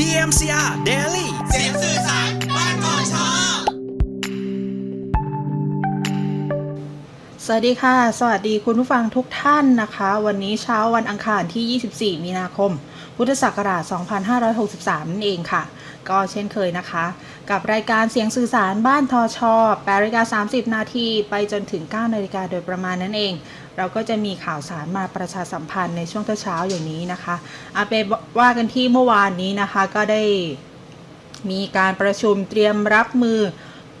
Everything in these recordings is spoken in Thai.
DMCR Daily เสียงสื่อสารบ้านมอชอสวัสดีค่ะ สวัสดีคุณผู้ฟังทุกท่านนะคะ วันนี้เช้าวันอังคารที่ 24 มีนาคม พุทธศักราช 2563 นั่นเองค่ะ ก็เช่นเคยนะคะ กับรายการเสียงสื่อสารบ้านทอชอ8นาฬิกา30 นาทีไปจนถึง 9 นาฬิกาโดยประมาณนั่นเอง เราก็จะมีข่าวสารมาประชาสัมพันธ์ในช่วงเช้าอย่างนี้นะคะอาไปว่ากันที่เมื่อวานนี้นะคะก็ได้มีการประชุมเตรียมรับมือ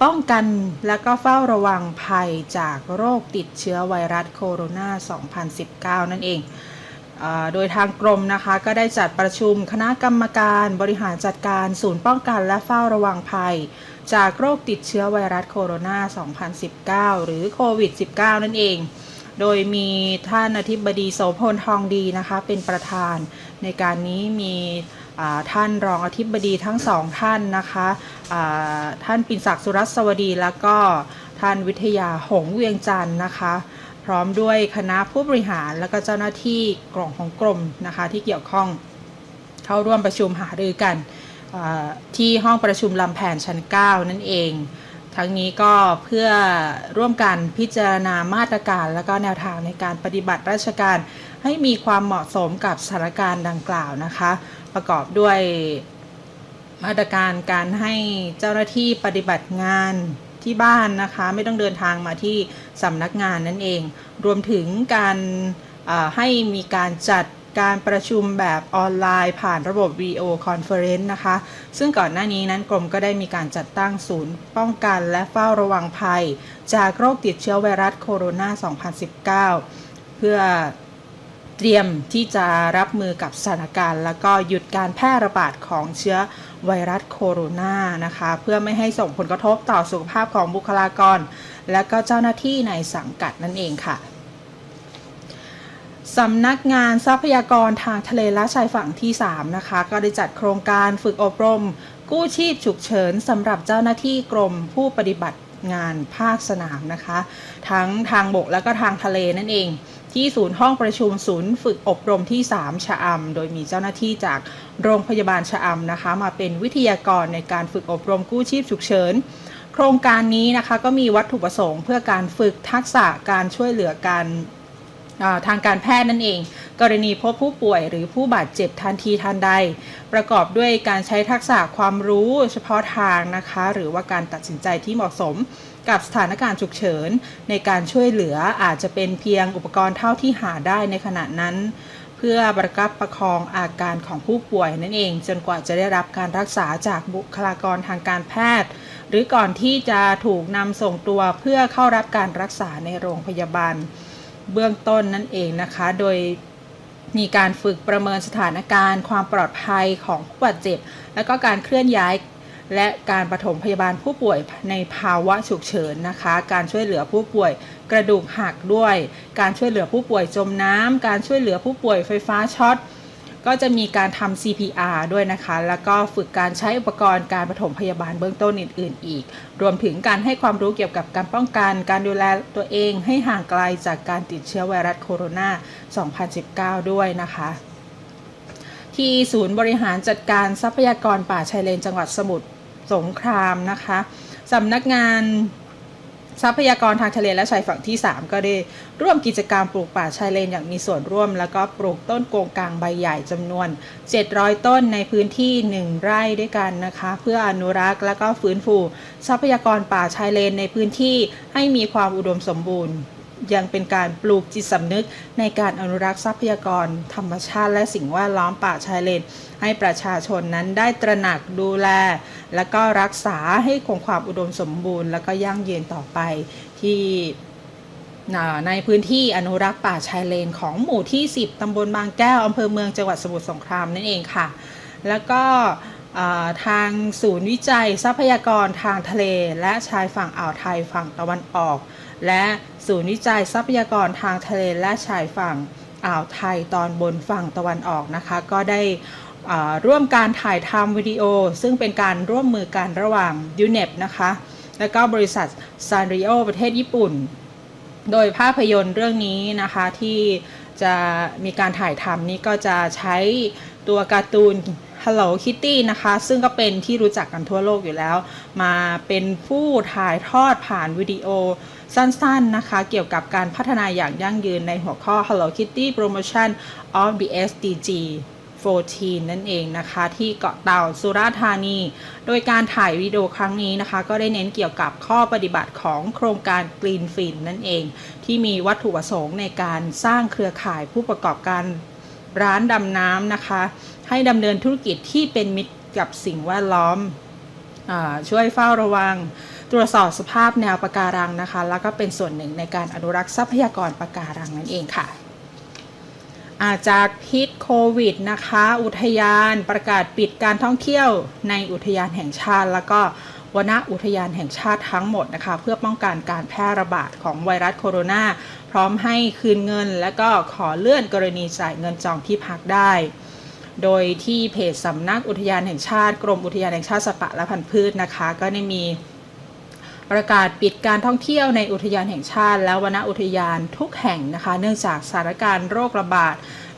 ป้องกันและก็เฝ้าระวังภัยจากโรคติดเชื้อไวรัสโคโรนา 2019 นั่นเองโดยทางกรมนะคะก็ได้จัดประชุมคณะกรรมการบริหารจัดการศูนย์ป้องกันและเฝ้าระวังภัย จากโรคติดเชื้อไวรัสโคโรนา 2019 หรือโควิด -19 นั่นเอง โดยมีท่านอธิบดีโสพลทองดีนะคะเป็นประธาน ในการนี้มีท่านรองอธิบดีทั้งสองท่านนะคะท่านปินศักดิ์สุรัสวดี แล้วก็ท่านวิทยาหงเวียงจันทร์นะคะ พร้อมด้วยคณะผู้บริหารและก็เจ้าหน้าที่กล่องของกรมนะคะที่เกี่ยวข้องเข้าร่วมประชุมหารือกันที่ห้องประชุมลำแผนชั้น 9 นั่นเอง ทั้งนี้ก็เพื่อร่วมกันพิจารณามาตรการ และก็แนวทางในการปฏิบัติราชการให้มีความเหมาะสมกับสถานการณ์ดังกล่าวนะคะ ประกอบด้วยมาตรการการให้เจ้าหน้าที่ปฏิบัติงานที่บ้านนะคะ ไม่ต้องเดินทางมาที่สำนักงานนั่นเอง รวมถึงการให้มีการจัด การประชุมแบบออนไลน์ผ่านระบบ V.O. conference นะคะ ซึ่งก่อนหน้านี้นั้นกรมก็ได้มีการจัดตั้งศูนย์ป้องกันและเฝ้าระวังภัย จากโรคติดเชื้อไวรัสโคโรนา 2019 เพื่อเตรียมที่จะรับมือกับสถานการณ์ แล้วก็หยุดการแพร่ระบาดของเชื้อไวรัสโคโรนานะคะ เพื่อไม่ให้ส่งผลกระทบต่อสุขภาพของบุคลากร และก็เจ้าหน้าที่ในสังกัดนั่นเองค่ะ สำนักงานทรัพยากรทางทะเลและชายฝั่งที่ 3 นะคะ ก็ได้จัดโครงการฝึกอบรม กู้ชีพฉุกเฉินสำหรับเจ้าหน้าที่กรมผู้ปฏิบัติงานภาคสนามนะคะ ทั้งทางบกและก็ทางทะเลนั่นเอง ที่ศูนย์ห้องประชุมศูนย์ฝึกอบรมที่ 3 ชะอำโดยมีเจ้าหน้าที่จากโรงพยาบาลชะอำนะคะ มาเป็นวิทยากรในการฝึกอบรมกู้ชีพฉุกเฉินโครงการนี้นะคะก็มีวัตถุประสงค์เพื่อการฝึกทักษะการช่วยเหลือการ ทางการแพทย์นั่นเอง กรณีพบผู้ป่วยหรือผู้บาดเจ็บทันทีทันใด ประกอบด้วยการใช้ทักษะความรู้เฉพาะทางนะคะ หรือว่าการตัดสินใจที่เหมาะสมกับสถานการณ์ฉุกเฉิน ในการช่วยเหลืออาจจะเป็นเพียงอุปกรณ์เท่าที่หาได้ในขณะนั้น เพื่อประคับประคองอาการของผู้ป่วยนั่นเอง จนกว่าจะได้รับการรักษาจากบุคลากรทางการแพทย์ หรือก่อนที่จะถูกนำส่งตัวเพื่อเข้ารับการรักษาในโรงพยาบาล เบื้องต้นนั่นเองนะคะ โดยมีการฝึกประเมินสถานการณ์ ความปลอดภัยของผู้บาดเจ็บ และก็การเคลื่อนย้าย และการปฐมพยาบาลผู้ป่วยในภาวะฉุกเฉินนะคะ การช่วยเหลือผู้ป่วยกระดูกหักด้วย การช่วยเหลือผู้ป่วยจมน้ำการช่วยเหลือผู้ป่วยไฟฟ้าช็อต ก็จะมีการทำ CPR ด้วยนะคะ แล้วก็ฝึกการใช้อุปกรณ์การปฐมพยาบาลเบื้องต้นอื่น ๆ อีก รวมถึงการให้ความรู้เกี่ยวกับการป้องกัน การดูแลตัวเองให้ห่างไกลจากการติดเชื้อไวรัสโคโรนา 2019 ด้วยนะคะที่ศูนย์บริหารจัดการทรัพยากรป่าชายเลนจังหวัดสมุทรสงครามนะคะสำนักงาน ทรัพยากรทางทะเลและชายฝั่งที่ 3 ก็ได้ร่วมกิจกรรมปลูกป่าชายเลนอย่างมีส่วนร่วม แล้วก็ปลูกต้นโกงกลางใบใหญ่จำนวน 700 ต้นในพื้นที่ 1 ไร่ด้วยกันนะคะ เพื่ออนุรักษ์และก็ฟื้นฟู ทรัพยากรป่าชายเลนในพื้นที่ให้มีความอุดมสมบูรณ์ ยังเป็นการปลูกจิตสำนึกในการอนุรักษ์ทรัพยากร ธรรมชาติและสิ่งแวดล้อมป่าชายเลน ให้ประชาชนนั้นได้ตระหนักดูแล และก็รักษาให้คงความอุดมสมบูรณ์ และก็ยั่งยืนต่อไปที่ในพื้นที่อนุรักษ์ป่าชายเลนของหมู่ที่ 10 ตำบลบางแก้ว อำเภอเมืองจังหวัดสมุทรสงครามนั่นเองค่ะ แล้วก็ทางศูนย์วิจัยทรัพยากรทางทะเล และชายฝั่งอ่าวไทยฝั่งตะวันออก และศูนย์วิจัยทรัพยากรทางทะเลและชายฝั่งอ่าวไทยตอนบนฝั่งตะวันออกนะคะ ก็ได้ร่วมการถ่ายทำวิดีโอ ซึ่งเป็นการร่วมมือกันระหว่าง u n e p นะคะ และก็บริษัทซานริโอประเทศญี่ปุ่น โดยภาพยนตร์เรื่องนี้นะคะที่จะมีการถ่ายทำนี้ก็จะใช้ตัวการ์ตูน Hello Kitty นะคะ ซึ่งก็เป็นที่รู้จักกันทั่วโลกอยู่แล้ว มาเป็นผู้ถ่ายทอดผ่านวิดีโอ สั้นๆนะคะ เกี่ยวกับการพัฒนาอย่างยั่งยืนในหัวข้อ Hello Kitty Promotion of the SDG 14 นั่นเองนะคะที่เกาะเต่าสุราษฎร์ธานี โดยการถ่ายวิดีโอครั้งนี้นะคะ ก็ได้เน้นเกี่ยวกับข้อปฏิบัติของโครงการ Green Fin นั่นเอง ที่มีวัตถุประสงค์ในการสร้างเครือข่ายผู้ประกอบการร้านดำน้ำนะคะ ให้ดำเนินธุรกิจที่เป็นมิตรกับสิ่งแวดล้อมอช่วยเฝ้าระวัง ตรวจสอบสภาพแนวปะการังนะคะ แล้วก็เป็นส่วนหนึ่งในการอนุรักษ์ทรัพยากรปะการังนั่นเองค่ะอาจากพิษโควิดนะคะ อุทยานประกาศปิดการท่องเที่ยวในอุทยานแห่งชาติ แล้วก็วนอุทยานแห่งชาติทั้งหมดนะคะ เพื่อป้องกันการแพร่ระบาดของไวรัสโคโรนาพร้อมให้คืนเงิน และก็ขอเลื่อนกรณีจ่ายเงินจองที่พักได้ โดยที่เพจสำนักอุทยานแห่งชาติ กรมอุทยานแห่งชาติสัตว์ป่าและพันธุ์พืชนะคะ ก็ได้มี ประกาศปิดการท่องเที่ยวในอุทยานแห่งชาติ และวนอุทยานทุกแห่งนะคะ เนื่องจากสถานการณ์โรคระบาด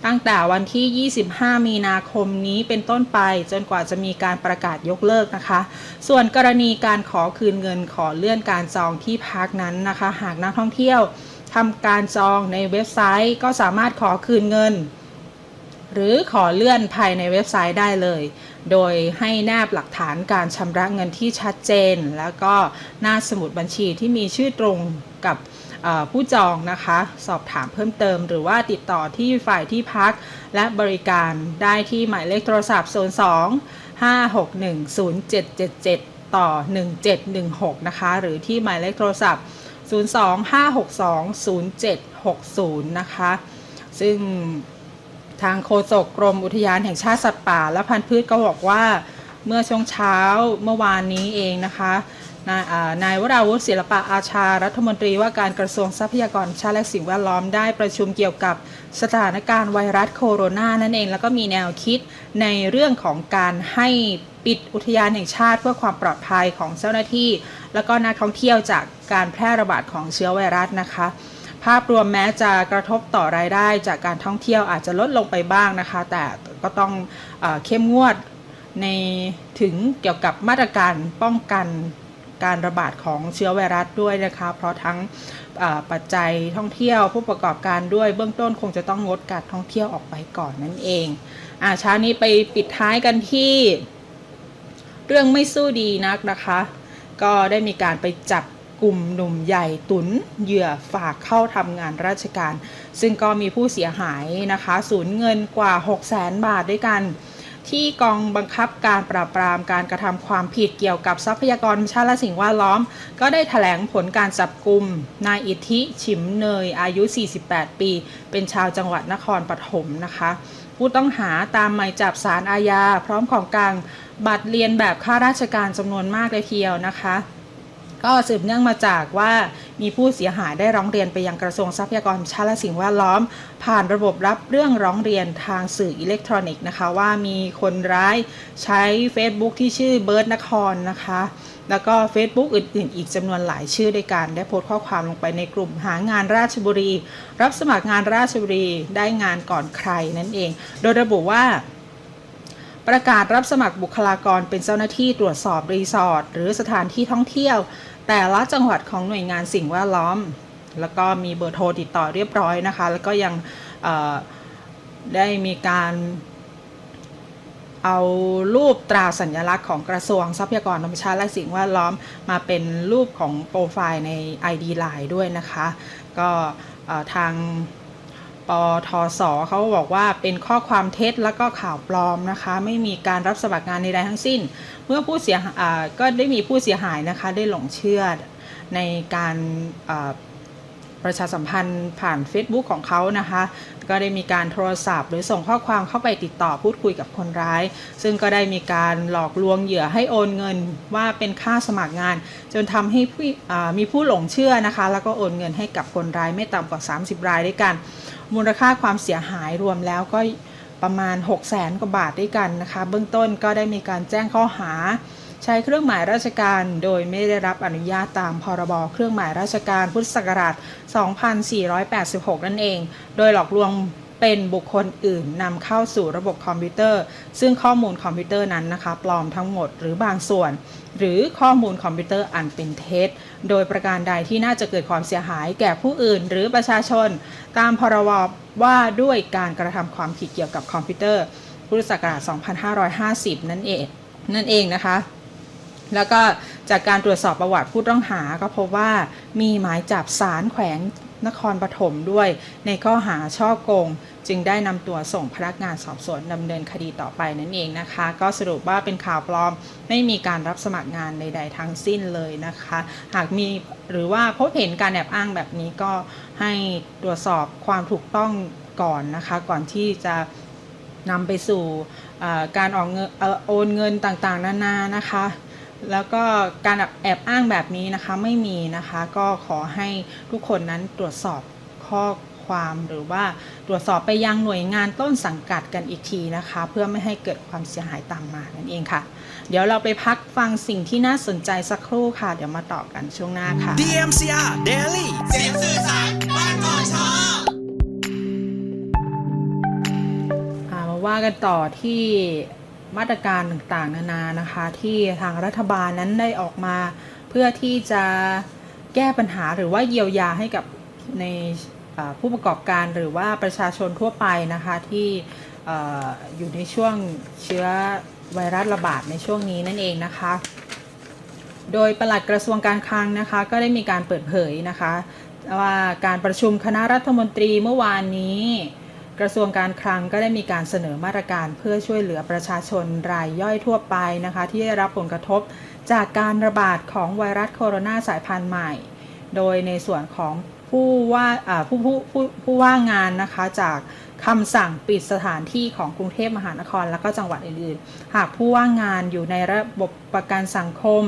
ตั้งแต่วันที่ 25 มีนาคมนี้เป็นต้นไปจนกว่าจะมีการประกาศยกเลิกนะคะ ส่วนกรณีการขอคืนเงินขอเลื่อนการจองที่พักนั้นนะคะ หากนักท่องเที่ยวทำการจองในเว็บไซต์ ก็สามารถขอคืนเงิน หรือขอเลื่อนภายในเว็บไซต์ได้เลย โดยให้แนบหลักฐานการชำระเงินที่ชัดเจน แล้วก็หน้าสมุดบัญชีที่มีชื่อตรงกับผู้จองนะคะ สอบถามเพิ่มเติม หรือว่าติดต่อที่ฝ่ายที่พักและบริการได้ที่หมายเลขโทรศัพท์ 02 5610777 ต่อ 1716 นะคะ หรือที่หมายเลขโทรศัพท์ 02-562-0760 นะคะ ซึ่ง ทางโฆษกกรมอุทยานแห่งชาติสัตว์ป่า และพันธุ์พืชก็บอกว่าเมื่อช่วงเช้าเมื่อวานนี้เองนะคะนายอ่านายวราวุฒิศิลปะอาชา รัฐมนตรีว่าการกระทรวงทรัพยากรชาติและสิ่งแวดล้อมได้ประชุมเกี่ยวกับสถานการณ์ไวรัสโคโรนานั่นเอง แล้วก็มีแนวคิดในเรื่องของการให้ปิดอุทยานแห่งชาติเพื่อความปลอดภัยของเจ้าหน้าที่ แล้วก็นักท่องเที่ยวจากการแพร่ระบาดของเชื้อไวรัสนะคะาพรวมแม้จะกระทบต่อรายได้จากการท่องเที่ยวอาจจะลดลงไปบ้างนะคะ แต่ก็ต้องเอเข้มงวดในถึงเกี่ยวกับมาตรการป้องกันการระบาดของเชื้อไวรัสด้วยนะคะ เพราะทั้งปัจจัยท่องเที่ยวผู้ประกอบการด้วยเบื้องต้นคงจะต้องงดการท่องเที่ยวออกไปก่อนนั่นเองอ่าเช้านี้ไปปิดท้ายกันที่ เรื่องไม่สู้ดีนักนะคะ ก็ได้มีการไปจับ กลุ่มหนุ่มใหญ่ตุนเหยื่อฝากเข้าทำงานราชการ ซึ่งก็มีผู้เสียหายนะคะสูญเงินกว่า 6 0 0 0 0 0บาทด้วยกัน ที่กองบังคับการปราบปรามการกระทำความผิดเกี่ยวกับทรัพยากรธรรมชาติและสิ่งแวดล้อม ก็ได้แถลงผลการจับกลุ่มนายอิทธิฉิมเนยอายุ 48 ปี เป็นชาวจังหวัดนครปฐมนะคะผู้ต้องหาตามหมายจับสารอาญา พร้อมของกลางบัตรเรียนแบบข้าราชการจำนวนมากเลยทีเดียวนะคะ ก็สืบเนื่องมาจากว่ามีผู้เสียหายได้ร้องเรียนไปยังกระทรวงทรัพยากรธรรมชาติและสิ่งแวดล้อม ผ่านระบบรับเรื่องร้องเรียนทางสื่ออิเล็กทรอนิกส์นะคะ ว่ามีคนร้ายใช้ Facebook ที่ชื่อเบิร์ดนครนะคะ แล้วก็ Facebook อื่นๆ อีกจำนวนหลายชื่อด้วยกัน ได้โพสต์ข้อความลงไปในกลุ่มหางานราชบุรี รับสมัครงานราชบุรีได้งานก่อนใครนั่นเอง โดยระบุว่าประกาศรับสมัครบุคลากรเป็นเจ้าหน้าที่ตรวจสอบรีสอร์ทหรือสถานที่ท่องเที่ยว แต่ละจังหวัดของหน่วยงานสิ่งแวดล้อม แล้วก็มีเบอร์โทรติดต่อเรียบร้อยนะคะ แล้วก็ยังได้มีการเอารูปตราสัญลักษณ์ของกระทรวงทรัพยากรธรรมชาติและสิ่งแวดล้อมมาเป็นรูปของโปรไฟล์ใน ID Line ด้วยนะคะ ก็ทาง ปทศเขาบอกว่าเป็นข้อความเท็จแล้วก็ข่าวปลอมนะคะ ไม่มีการรับสมัครงานใดๆทั้งสิ้น เมื่อผู้เสียก็ได้มีผู้เสียหายนะคะได้หลงเชื่อในการประชาสัมพันธ์ผ่าน Facebook ของเขานะคะ ก็ได้มีการโทรศัพท์ หรือส่งข้อความเข้าไปติดต่อพูดคุยกับคนร้าย ซึ่งก็ได้มีการหลอกลวงเหยื่อให้โอนเงินว่าเป็นค่าสมัครงาน จนทำให้มีผู้หลงเชื่อนะคะ แล้วก็โอนเงินให้กับคนร้ายไม่ต่ำกว่า 30 รายด้วยกัน มูลค่าความเสียหายรวมแล้วก็ประมาณ 6 0แสนกว่าบาทด้วยกันนะคะ เบื้องต้นก็ได้มีการแจ้งข้อหา ใช้เครื่องหมายราชการ โดยไม่ได้รับอนุญาตตามพรบเครื่องหมายราชการพุทธศักราช 2486 นั่นเอง โดยหลอกลวงเป็นบุคคลอื่นนำเข้าสู่ระบบคอมพิวเตอร์ ซึ่งข้อมูลคอมพิวเตอร์นั้นนะคะ ปลอมทั้งหมดหรือบางส่วน หรือข้อมูลคอมพิวเตอร์อันเป็นเท็จ โดยประการใดที่น่าจะเกิดความเสียหายแก่ผู้อื่น หรือประชาชน ตามพรบว่าด้วยการกระทำความผิดเกี่ยวกับคอมพิวเตอร์พุทธศักราช 2550 นั่นเองนั่นเองนะคะ แล้วก็จากการตรวจสอบประวัติผู้ต้องหาก็พบว่ามีหมายจับสารแขวงนครปฐมด้วย ในข้อหาช่อโกง จึงได้นำตัวส่งพนักงานสอบสวนดำเนินคดีต่อไปนั่นเองนะคะ ก็สรุปว่าเป็นข่าวปลอม ไม่มีการรับสมัครงานใดๆทั้งสิ้นเลยนะคะ หากมีหรือว่าพบเห็นการแอบอ้างแบบนี้ก็ให้ตรวจสอบความถูกต้องก่อนนะคะ ก่อนที่จะนำไปสู่การออกเงินโอนเงินต่างๆ นานานะคะ แล้วก็การแอบอ้างแบบนี้นะคะไม่มีนะคะ ก็ขอให้ทุกคนนั้นตรวจสอบข้อความหรือว่าตรวจสอบไปยังหน่วยงานต้นสังกัดกันอีกทีนะคะ เพื่อไม่ให้เกิดความเสียหายตามมานั่นเองค่ะ เดี๋ยวเราไปพักฟังสิ่งที่น่าสนใจสักครู่ค่ะ เดี๋ยวมาต่อกันช่วงหน้าค่ะ DMCR Daily เสียงสื่อสารบ้านก่อชออ่ามาว่ากันต่อที่ มาตรการต่างๆ นานานะคะ ที่ทางรัฐบาลนั้นได้ออกมา เพื่อที่จะแก้ปัญหาหรือว่าเยียวยาให้กับในผู้ประกอบการหรือว่าประชาชนทั่วไปนะคะที่อออยู่ในช่วงเชื้อไวรัสระบาดในช่วงนี้นั่นเองนะคะ โดยปลัดกระทรวงการคลังนะคะก็ได้มีการเปิดเผยนะคะว่าการประชุมคณะรัฐมนตรีเมื่อวานนี้ กระทรวงการคลังก็ได้มีการเสนอมาตรการเพื่อช่วยเหลือประชาชนรายย่อยทั่วไปนะคะ ที่ได้รับผลกระทบจากการระบาดของไวรัสโคโรนาสายพันธุ์ใหม่ โดยในส่วนของผู้ว่าผู้ผู้ผู้ผู้ว่างงานนะคะจากคำสั่งปิดสถานที่ของกรุงเทพมหานคร และก็จังหวัดอื่นๆ หากผู้ว่างงานอยู่ในระบบประกันสังคม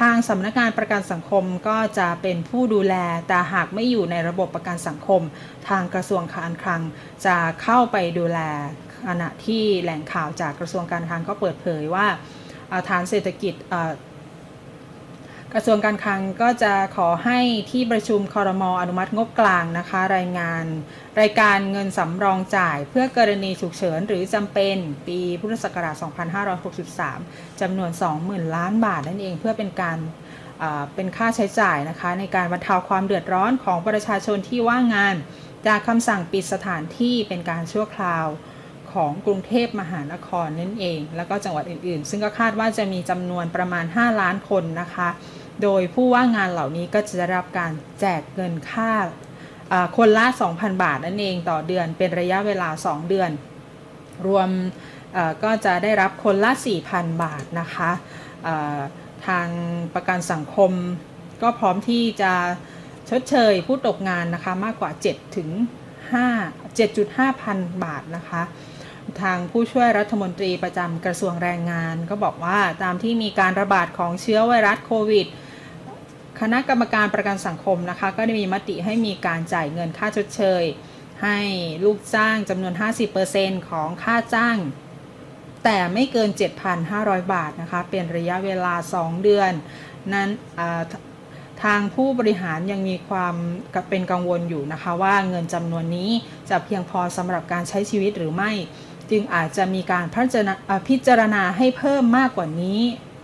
ทางสำนักงานประกันสังคมก็จะเป็นผู้ดูแล แต่หากไม่อยู่ในระบบประกันสังคม ทางกระทรวงการคลัง จะเข้าไปดูแลขณะที่แหล่งข่าวจากกระทรวงการคลังก็เปิดเผยว่าฐานเศรษฐกิจ กระทรวงการคลังก็จะขอให้ที่ประชุมคอรมออนุมัติงบกลางนะคะ รายงาน รายการเงินสำรองจ่าย เพื่อกรณีฉุกเฉินหรือจำเป็นปีพุทธศักราช 2563จำนวน 20,000 ล้านบาทนั่นเองเพื่อเป็นการเป็นค่าใช้จ่ายนะคะ ในการบรรเทาความเดือดร้อนของประชาชนที่ว่างงาน จากคำสั่งปิดสถานที่เป็นการชั่วคราวของกรุงเทพมหานครนั่นเอง แล้วก็จังหวัดอื่นๆ ซึ่งก็คาดว่าจะมีจำนวนประมาณ 5 ล้านคนนะคะ โดยผู้ว่างงานเหล่านี้ก็จะได้รับการแจกเงินค่าคนละ 2,000 บาทนั่นเองต่อเดือนเป็นระยะเวลา 2 เดือน รวมก็จะได้รับคนละ 4,000 บาทนะคะทางประกันสังคมก็พร้อมที่จะชดเชยผู้ตกงานนะคะมากกว่า 7 ถึง 5 7.5 พันบาทนะคะ ทางผู้ช่วยรัฐมนตรีประจำกระทรวงแรงงาน ก็บอกว่าตามที่มีการระบาดของเชื้อไวรัสโควิด คณะกรรมการประกันสังคมนะคะ ก็ได้มีมติให้มีการจ่ายเงินค่าชดเชย ให้ลูกจ้างจำนวน 50%ของค่าจ้าง แต่ไม่เกิน 7,500 บาทนะคะ เป็นระยะเวลา 2 เดือน นั้นทางผู้บริหารยังมีความเป็นกังวลอยู่นะคะ ว่าเงินจำนวนนี้จะเพียงพอสำหรับการใช้ชีวิตหรือไม่ จึงอาจจะมีการพิจารณาให้เพิ่มมากกว่านี้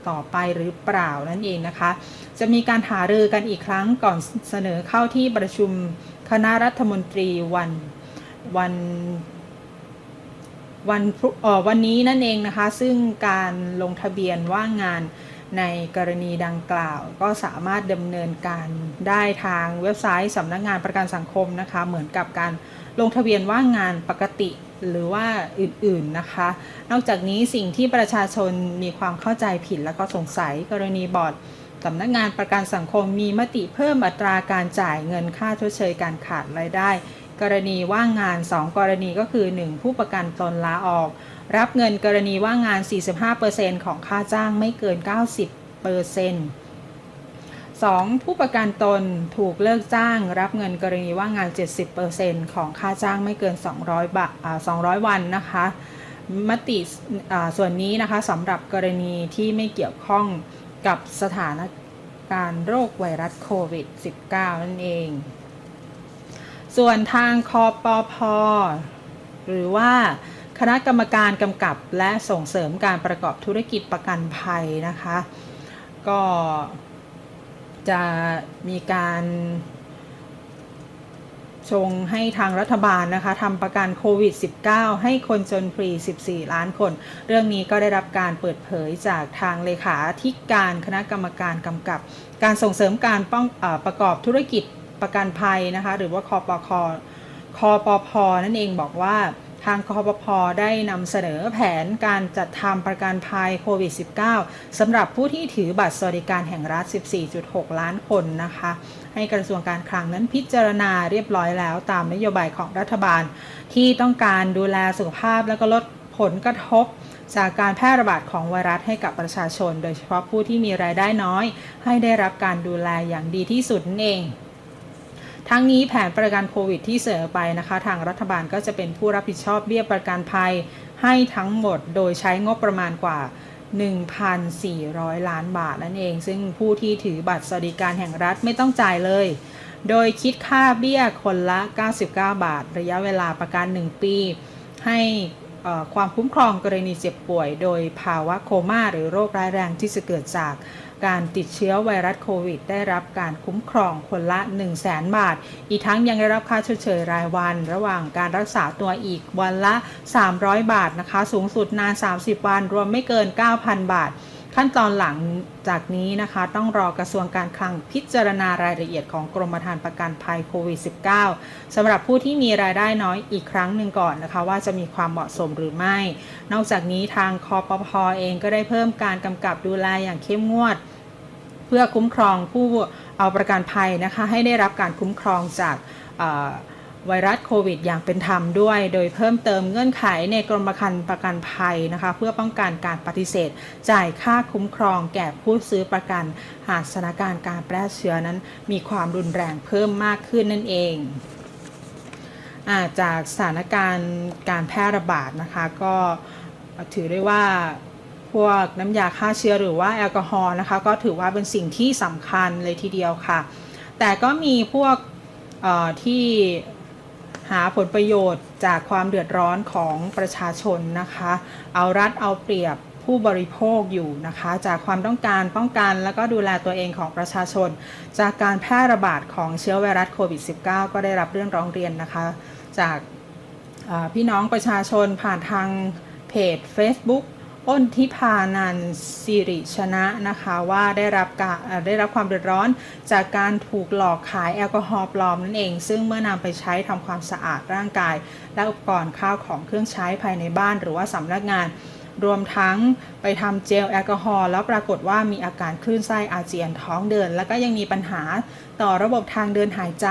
ต่อไปหรือเปล่านั่นเองนะคะ จะมีการหารือกันอีกครั้งก่อนเสนอเข้าที่ประชุมคณะรัฐมนตรีวันวันวันออวันนี้นั่นเองนะคะ ซึ่งการลงทะเบียนว่างงานในกรณีดังกล่าว ก็สามารถดำเนินการได้ทางเว็บไซต์สำนักงานประกันสังคมนะคะ เหมือนกับการ ลงทะเบียนว่างงานปกติหรือว่าอื่นๆนะคะ นอกจากนี้สิ่งที่ประชาชนมีความเข้าใจผิดและก็สงสัยกรณีบอร์ดสำนักงานประกันสังคมมีมติเพิ่มอัตราการจ่ายเงินค่าชดเชยการขาดรายได้ กรณีว่างงาน 2 กรณีก็คือ 1. ผู้ประกันตนลาออก รับเงินกรณีว่างงาน 45%ของค่าจ้างไม่เกิน 90% 2. ผู้ประกันตนถูกเลิกจ้างรับเงินกรณีว่างงาน 70%ของค่าจ้างไม่เกิน 200บาทอ่า200 วันนะคะ มติส่วนนี้นะคะสำหรับกรณีที่ไม่เกี่ยวข้องกับสถานการณ์โรคไวรัสโควิด -19 นั่นเอง ส่วนทางคอปอพอหรือว่าคณะกรรมการกำกับและส่งเสริมการประกอบธุรกิจประกันภัยนะคะ ก็ จะมีการชงให้ทางรัฐบาลนะคะทำประกันโควิด -19 ให้คนจนฟรี 14 ล้านคน เรื่องนี้ก็ได้รับการเปิดเผยจากทางเลขาธิการคณะกรรมการกำกับ การส่งเสริมการป้องออประกอบธุรกิจประกันภัยนะคะ หรือว่าคอปคคอปพนั่นเองบอกว่า ทางคอปพได้นำเสนอแผนการจัดทำประกันภัยโควิด -19 สำหรับผู้ที่ถือบัตรสวัสดิการแห่งรัฐ 14.6 ล้านคนนะคะ ให้กระทรวงการคลังนั้นพิจารณาเรียบร้อยแล้วตามนโยบายของรัฐบาล ที่ต้องการดูแลสุขภาพและก็ลดผลกระทบจากการแพร่ระบาดของไวรัสให้กับประชาชน โดยเฉพาะผู้ที่มีรายได้น้อย ให้ได้รับการดูแลอย่างดีที่สุดนั่นเอง ทั้งนี้แผนประกันโควิดที่เสนอไปนะคะ ทางรัฐบาลก็จะเป็นผู้รับผิดชอบเบี้ยประกันภัยให้ทั้งหมดโดยใช้งบประมาณกว่า 1,400 ล้านบาทนั่นเอง ซึ่งผู้ที่ถือบัตรสวัสดิการแห่งรัฐไม่ต้องจ่ายเลย โดยคิดค่าเบี้ยคนละ 99 บาท ระยะเวลาประกัน 1 ปี ให้ความคุ้มครองกรณีเจ็บป่วย โดยภาวะโคม่าหรือโรคร้ายแรงที่จะเกิดจาก การติดเชื้อไวรัสโควิด ได้รับการคุ้มครองคนละ 1 0 0 0 0แบาท อีกทั้งยังได้รับค่าชดเชยรายวัน ระหว่างการรักษาตัวอีกวันละ 300 บาทนะคะ สูงสุดนาน 30 วัน รวมไม่เกิน 9,000 บาท ขั้นตอนหลังจากนี้นะคะ ต้องรอกระทรวงการคลังพิจารณารายละเอียดของกรมธรรม์ประกันภัยโควิด -19 สำหรับผู้ที่มีรายได้น้อยอีกครั้งหนึ่งก่อนนะคะ ว่าจะมีความเหมาะสมหรือไม่ นอกจากนี้ทางคอปพอเองก็ได้เพิ่มการกำกับดูแลอย่างเข้มงวด เพื่อคุ้มครองผู้เอาประกันภัยนะคะ ให้ได้รับการคุ้มครองจาก ไวรัสโควิด อย่างเป็นธรรมด้วย โดยเพิ่มเติมเงื่อนไขในกรมธรรประกันภัยนะคะ เพื่อป้องกันการปฏิเสธ จ่ายค่าคุ้มครองแก่ผู้ซื้อประกัน หากสถานการณ์การแพร่เชื้อนั้น มีความรุนแรงเพิ่มมากขึ้นนั่นเองอาจากสถานการณ์การแพร่ระบาดนะคะ ก็ถือได้ว่าพวกน้ำยาฆ่าเชื้อหรือว่าแอลกอฮอล์นะคะ ก็ถือว่าเป็นสิ่งที่สำคัญเลยทีเดียวค่ะ แต่ก็มีพวกที่ หาผลประโยชน์จากความเดือดร้อนของประชาชนนะคะ เอารัดเอาเปรียบผู้บริโภคอยู่นะคะ จากความต้องการป้องกัน และก็ดูแลตัวเองของประชาชน จากการแพร่ระบาดของเชื้อไวรัสโควิด -19 ก็ได้รับเรื่องร้องเรียนนะคะ จากพี่น้องประชาชนผ่านทางเพจ Facebook อ้นทิพานันสิริชนะนะคะว่าได้รับการได้รับความเดือดร้อนจากการถูกหลอกขายแอลกอฮอล์ปลอมนั่นเอง ซึ่งเมื่อนำไปใช้ทำความสะอาดร่างกาย และอุปกรณ์ข้าวของเครื่องใช้ภายในบ้านหรือว่าสำนักงานรวมทั้งไปทำเจลแอลกอฮอล์แล้วปรากฏว่ามีอาการคลื่นไส้อาเจียนท้องเดิน แล้วก็ยังมีปัญหาต่อระบบทางเดินหายใจ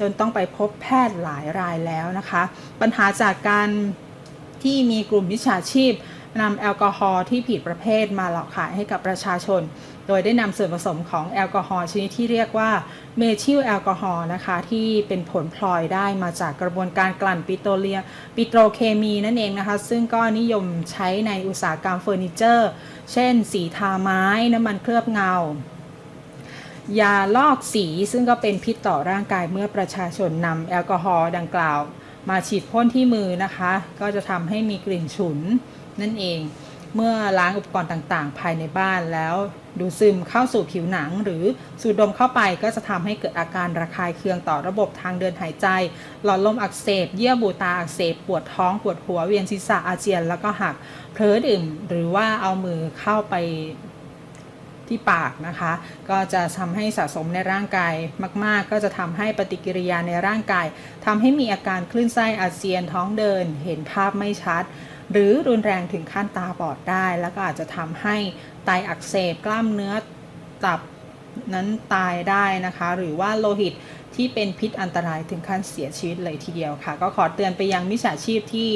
จนต้องไปพบแพทย์หลายรายแล้วนะคะ ปัญหาจากการที่มีกลุ่มมิจฉาชีพ นำแอลกอฮอล์ที่ผิดประเภทมาหลอกขายให้กับประชาชน โดยได้นำส่วนผสมของแอลกอฮอล์ชนิดที่เรียกว่าเมทิลแอลกอฮอล์นะคะที่เป็นผลพลอยได้มาจากกระบวนการกลั่นปิโตรเลียปิโตรเคมีนั่นเองนะคะ ซึ่งก็นิยมใช้ในอุตสาหกรรมเฟอร์นิเจอร์ เช่น สีทาไม้ น้ำมันเคลือบเงายาลอกสีซึ่งก็เป็นพิษต่อร่างกายเมื่อประชาชนนำแอลกอฮอล์ดังกล่าว มาฉีดพ่นที่มือนะคะ ก็จะทำให้มีกลิ่นฉุน นั่นเอง เมื่อล้างอุปกรณ์ต่างๆ ภายในบ้านแล้ว ดูดซึมเข้าสู่ผิวหนัง หรือสูดดมเข้าไปก็จะทำให้เกิดอาการระคายเคืองต่อระบบทางเดินหายใจ หลอดลมอักเสบ เยื่อบุตาอักเสบ ปวดท้อง ปวดหัว เวียนศีรษะอาเจียน แล้วก็หักเผลอดื่ม หรือว่าเอามือเข้าไปที่ปากนะคะ ก็จะทำให้สะสมในร่างกายมาก ๆ ก็จะทำให้ปฏิกิริยาในร่างกายทำให้มีอาการคลื่นไส้อาเจียนท้องเดิน เห็นภาพไม่ชัด หรือรุนแรงถึงขั้นตาบอดได้ แล้วก็อาจจะทำให้ไตอักเสบกล้ามเนื้อตับนั้นตายได้นะคะ หรือว่าโลหิตที่เป็นพิษอันตรายถึงขั้นเสียชีวิตเลยทีเดียวค่ะ ก็ขอเตือนไปยังมิจฉาชีพที่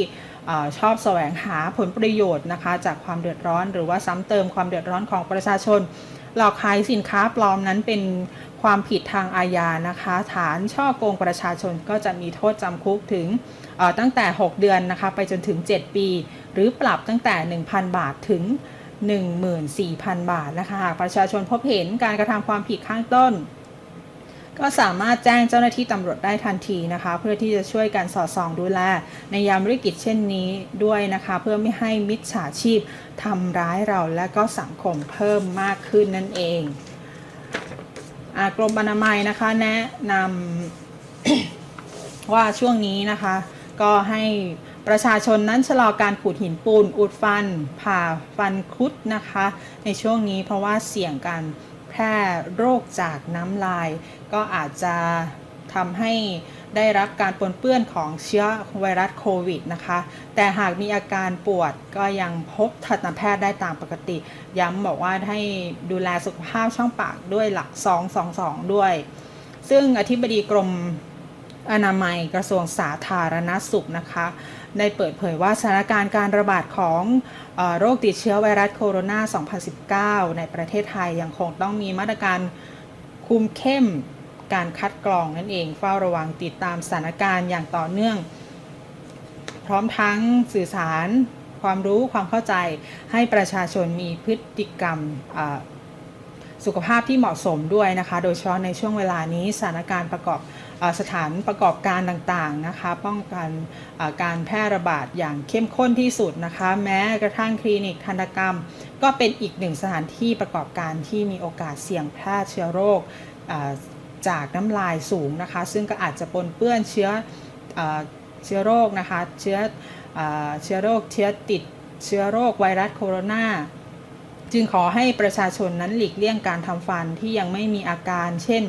ชอบแสวงหาผลประโยชน์นะคะ จากความเดือดร้อน หรือว่าซ้ำเติมความเดือดร้อนของประชาชน หลอกขายสินค้าปลอมนั้นเป็นความผิดทางอาญานะคะ ฐานช่อโกงประชาชนก็จะมีโทษจำคุกถึง ตั้งแต่ 6 เดือนนะคะไปจนถึง 7 ปี หรือปรับตั้งแต่ 1,000 บาทถึง 14,000 บาทนะคะหากประชาชนพบเห็นการกระทำความผิดข้างต้น ก็สามารถแจ้งเจ้าหน้าที่ตำรวจได้ทันทีนะคะ เพื่อที่จะช่วยกันสอดส่องดูแล ในยามวิกฤตเช่นนี้ด้วยนะคะ เพื่อไม่ให้มิจฉาชีพทำร้ายเราและก็สังคมเพิ่มมากขึ้นนั่นเองอกรมอนามัยนะคะแนะนำว่าช่วงนี้นะคะ ก็ให้ประชาชนนั้นชะลอการขูดหินปูน อุดฟัน ผ่าฟันคุดนะคะ ในช่วงนี้เพราะว่าเสี่ยงการแพร่โรคจากน้ำลาย ก็อาจจะทำให้ได้รับการปนเปื้อนของเชื้อไวรัสโควิดนะคะ แต่หากมีอาการปวดก็ยังพบทันตแพทย์ได้ตามปกติ ย้ำบอกว่าให้ดูแลสุขภาพช่องปากด้วยหลัก 222 ด้วย ซึ่งอธิบดีกรม อนามัยกระทรวงสาธารณสุขนะคะได้เปิดเผยว่าสถานการณ์การระบาดของโรคติดเชื้อไวรัสโคโรนา 2019 ในประเทศไทยยังคงต้องมีมาตรการคุมเข้มการคัดกรองนั่นเองเฝ้าระวังติดตามสถานการณ์อย่างต่อเนื่อง พร้อมทั้งสื่อสารความรู้ความเข้าใจให้ประชาชนมีพฤติกรรมสุขภาพที่เหมาะสมด้วยนะคะ โดยเฉพาะในช่วงเวลานี้สถานการณ์ประกอบ สถานประกอบการต่างๆนะคะป้องกันการแพร่ระบาดอย่างเข้มข้นที่สุดนะคะ แม้กระทั่งคลินิกทันตกรรม ก็เป็นอีกหนึ่งสถานที่ประกอบการที่มีโอกาสเสี่ยงแพร่เชื้อโรคจากน้ำลายสูงนะคะ ซึ่งก็อาจจะปนเปื้อนเชื้อเอเชื้อโรคนะคะเชื้อออเชื้อโรคเชื้อติดเชื้อโรคไวรัสโคโรนาจึงขอให้ประชาชนนั้นหลีกเลี่ยงการทำฟันที่ยังไม่มีอาการ เช่น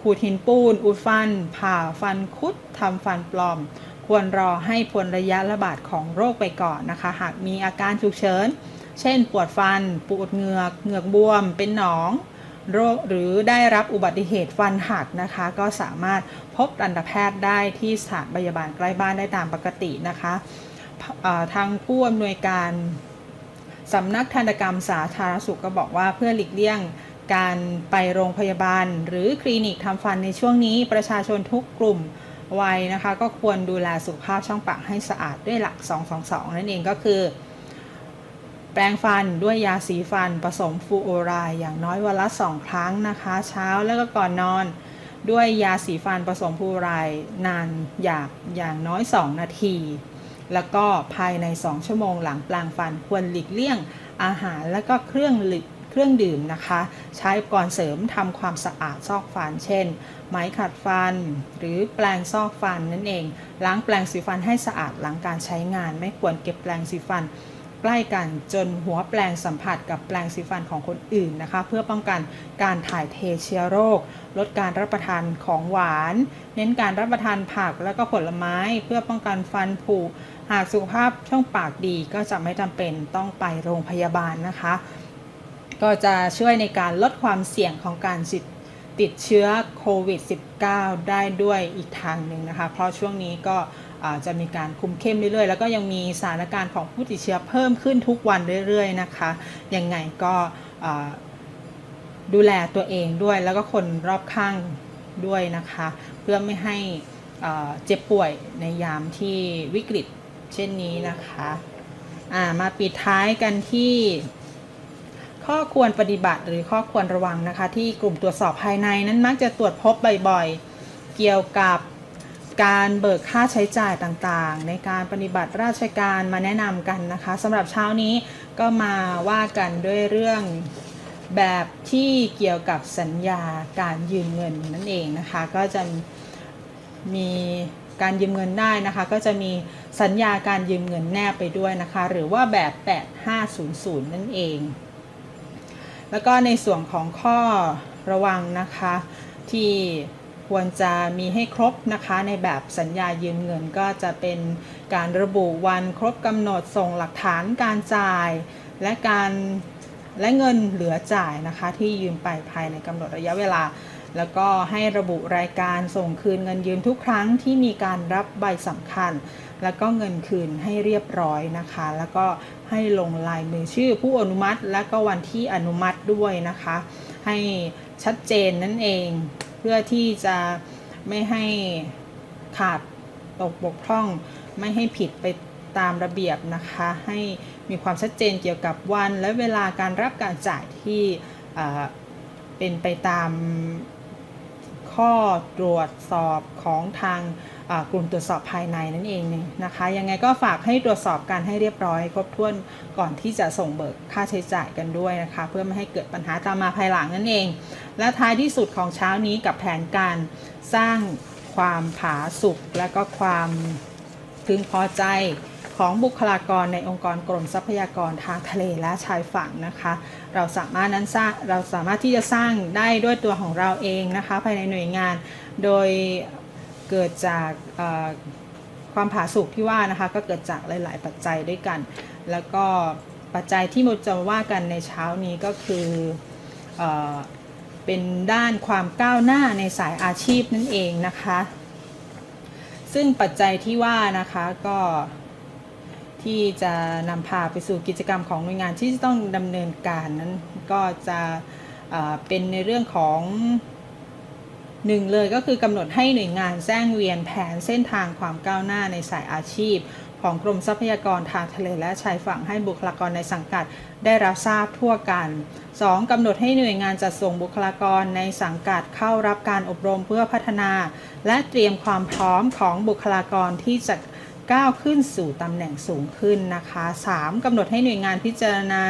ขูดหินปูน อุดฟัน ผ่าฟันคุดทำฟันปลอม ควรรอให้พ้นระยะระบาดของโรคไปก่อนนะคะ หากมีอาการฉุกเฉิน เช่น ปวดฟัน ปวดเหงือก เหงือกบวม เป็นหนองโรคหรือได้รับอุบัติเหตุฟันหักนะคะ ก็สามารถพบทันตแพทย์ได้ที่สถานพยาบาลใกล้บ้านได้ตามปกตินะคะทางผู้อำนวยการสำนักทันตกรรมสาธารณสุขก็บอกว่าเพื่อหลีกเลี่ยง การไปโรงพยาบาล หรือคลินิกทำฟันในช่วงนี้ประชาชนทุกกลุ่มวัยนะคะ ก็ควรดูแลสุขภาพช่องปากให้สะอาดด้วยหลัก 222 นั่นเองก็คือ แปรงฟันด้วยยาสีฟันผสมฟลูออไรด์อย่างน้อยวันละ 2 ครั้งนะคะ เช้าแล้วก็ก่อนนอน ด้วยยาสีฟันผสมฟลูออไรด์นานอย่างอย่างน้อย 2 นาที แล้วก็ภายใน 2 ชั่วโมงหลังแปลงฟันควรหลีกเลี่ยงอาหารและก็เครื่องหลี เครื่องดื่มนะคะ ใช้อุปกรณ์เสริมทำความสะอาดซอกฟัน เช่น ไม้ขัดฟัน หรือแปลงซอกฟันนั่นเอง ล้างแปลงสีฟันให้สะอาดหลังการใช้งาน ไม่ควรเก็บแปลงสีฟันใกล้กันจนหัวแปลงสัมผัสกับแปลงสีฟันของคนอื่นนะคะ เพื่อป้องกันการถ่ายเทเชื้อโรค ลดการรับประทานของหวาน เน้นการรับประทานผักและก็ผลไม้เพื่อป้องกันฟันผุหากสุขภาพช่องปากดีก็จะไม่จำเป็นต้องไปโรงพยาบาลนะคะ ก็จะช่วยในการลดความเสี่ยงของการติดติดเชื้อโควิด -19 ได้ด้วยอีกทางหนึ่งนะคะ เพราะช่วงนี้ก็จะมีการคุมเข้มเรื่อยๆ แล้วก็ยังมีสถานการณ์ของผู้ติดเชื้อเพิ่มขึ้นทุกวันเรื่อยๆ นะคะ ยังไงก็ดูแลตัวเองด้วยแล้วก็คนรอบข้างด้วยนะคะ เพื่อไม่ให้เจ็บป่วยในยามที่วิกฤตเช่นนี้นะคะ มาปิดท้ายกันที่ ข้อควรปฏิบัติหรือข้อควรระวังนะคะ ที่กลุ่มตรวจสอบภายในนั้นมักจะตรวจพบบ่อยๆ เกี่ยวกับการเบิกค่าใช้จ่ายต่างๆ ในการปฏิบัติราชการมาแนะนำกันนะคะสำหรับเช้านี้ก็มาว่ากันด้วยเรื่องแบบที่เกี่ยวกับสัญญาการยืมเงินนั่นเองนะคะ ก็จะมีการยืมเงินได้นะคะ ก็จะมีสัญญาการยืมเงินแนบไปด้วยนะคะ หรือว่าแบบ 8500 นั่นเอง แล้วก็ในส่วนของข้อระวังนะคะ ที่ควรจะมีให้ครบนะคะในแบบสัญญายืมเงินก็จะเป็นการระบุวันครบกำหนดส่งหลักฐานการจ่าย และการและเงินเหลือจ่ายนะคะที่ยืมไปภายในกำหนดระยะเวลา แล้วก็ให้ระบุรายการส่งคืนเงินยืมทุกครั้งที่มีการรับใบสำคัญ แล้วก็เงินคืนให้เรียบร้อยนะคะ แล้วก็ให้ลงลายมือชื่อผู้อนุมัติ และก็วันที่อนุมัติด้วยนะคะ ให้ชัดเจนนั่นเอง เพื่อที่จะไม่ให้ขาดตกบกพร่อง ไม่ให้ผิดไปตามระเบียบนะคะ ให้มีความชัดเจนเกี่ยวกับวันและเวลาการรับการจ่ายที่เป็นไปตาม ข้อตรวจสอบของทางกลุ่มตรวจสอบภายในนั่นเองนะคะ ยังไงก็ฝากให้ตรวจสอบกันให้เรียบร้อย ครบถ้วนก่อนที่จะส่งเบิกค่าใช้จ่ายกันด้วยนะคะ เพื่อไม่ให้เกิดปัญหาตามมาภายหลังนั่นเอง และท้ายที่สุดของเช้านี้กับแผนการสร้างความผาสุกและก็ความพึงพอใจ ของบุคลากรในองค์กรกรมทรัพยากรทางทะเลและชายฝั่งนะคะ เราสามารถนั้นสร้างเราสามารถที่จะสร้างได้ด้วยตัวของเราเองนะคะภายในหน่วยงาน โดยเกิดจากความผาสุกที่ว่านะคะก็เกิดจากหลาย ๆ ปัจจัยด้วยกัน แล้วก็ปัจจัยที่มุจะว่ากันในเช้านี้ก็คือเออเป็นด้านความก้าวหน้าในสายอาชีพนั่นเองนะคะ ซึ่งปัจจัยที่ว่านะคะก็ ที่จะนำพาไปสู่กิจกรรมของหน่วยงานที่จะต้องดำเนินการนั้นก็จะเป็นในเรื่องของหนึ่งเลยก็คือกำหนดให้หน่วยงานแจ้งเวียนแผนเส้นทางความก้าวหน้าในสายอาชีพ ของกรมทรัพยากรทางทะเลและชายฝั่งให้บุคลากรในสังกัดได้รับทราบทั่วกัน 2. กำหนดให้หน่วยงานจัดส่งบุคลากรในสังกัดเข้ารับการอบรมเพื่อพัฒนา และเตรียมความพร้อมของบุคลากรที่จะ ก้าวขึ้นสู่ตำแหน่งสูงขึ้นนะคะ 3. กำหนดให้หน่วยงานพิจารณา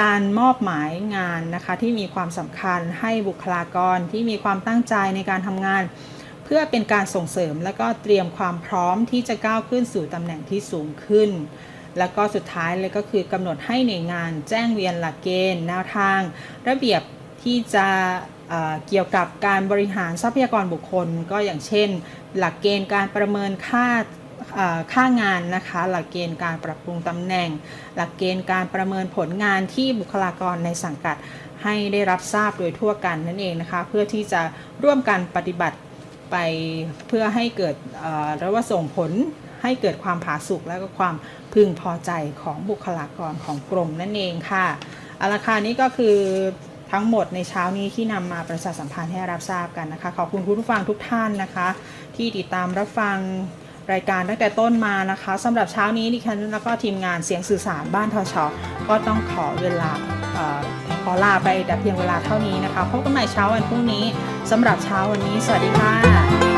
การมอบหมายงานนะคะที่มีความสำคัญให้บุคลากรที่มีความตั้งใจในการทำงาน เพื่อเป็นการส่งเสริมและก็เตรียมความพร้อมที่จะก้าวขึ้นสู่ตำแหน่งที่สูงขึ้น แล้วก็สุดท้ายเลยก็คือกำหนดให้หน่วยงานแจ้งเวียนหลักเกณฑ์แนวทาง ระเบียบที่จะเเกี่ยวกับการบริหารทรัพยากรบุคคล ก็อย่างเช่น หลักเกณฑ์การประเมินค่า ค่างานนะคะ หลักเกณฑ์การปรับปรุงตำแหน่ง หลักเกณฑ์การประเมินผลงานที่บุคลากรในสังกัดให้ได้รับทราบโดยทั่วกันนั่นเองนะคะ เพื่อที่จะร่วมกันปฏิบัติไปเพื่อให้เกิดเอ่อวว่าส่งผลให้เกิดความผาสุกและก็ความพึงพอใจของบุคลากรของกรมนั่นเองค่ะเอาละค่ะนี่ก็คือทั้งหมดในเช้านี้ที่นำมาประชาสัมพันธ์ให้รับทราบกันนะคะ ขอบคุณผู้ฟังทุกท่านนะคะ ที่ติดตามรับฟัง รายการตั้งแต่ต้นมานะคะสำหรับเช้านี้ดิฉันแล้วก็ทีมงานเสียงสื่อสารบ้านทชก็ต้องขอเวลาอขอลาไปแต่เพียงเวลาเท่านี้นะคะพบกันใหม่เช้าวันพรุ่งนี้สำหรับเช้าวันนี้ สวัสดีค่ะ